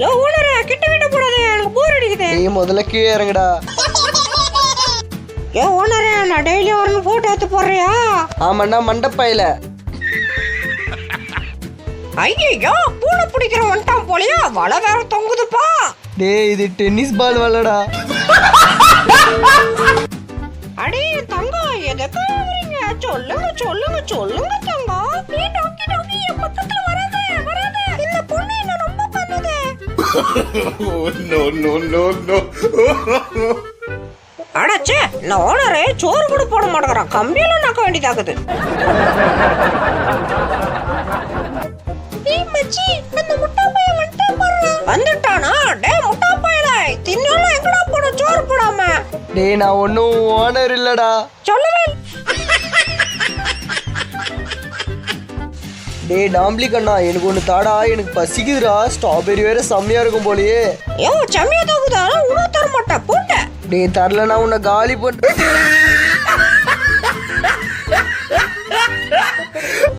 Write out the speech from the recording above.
யோ ஓனரே கிட்ட கிட்ட போடாதே எனக்கு போர் அடிக்குது. முதல்ல கீழே இறங்குடா. யோ ஓனரே நான் டெய்லி ஒரு போட்டோ எடுத்து போடுறியா? ஆமாண்டா மண்டப்பையில. ஐயோ பூனை பிடிக்கிற வந்துட்டான் போலியா? வலை வேற தொங்குதுப்பா. டேய் இது டென்னிஸ் பால் வரலடா அடே தங்கம் எதுக்கு சொல்லுங்க சொல்லுங்க அடச்சே இந்த ஓனரே சோறு கூட போட மாட்டேங்கிறான் கம்பியில நக்க வேண்டியதாகுது வந்துட்டானா? டே முட்டா பையல தின்னாலும் எங்கடா போட சோறு போடாம. டேய் நான் ஒன்றும் ஓனர் இல்லடா. டேய் டாம்லி கண்ணா எனக்கு ஒன்று தாடா எனக்கு பசிக்குதுடா. ஸ்ட்ராபெரி வேற செம்மையா இருக்கும் போலயே. யோ செம்மையா தகுதா உணவு தர மாட்டேன் போட்ட. டேய் தரலனா உன்னை காலி பண்ண.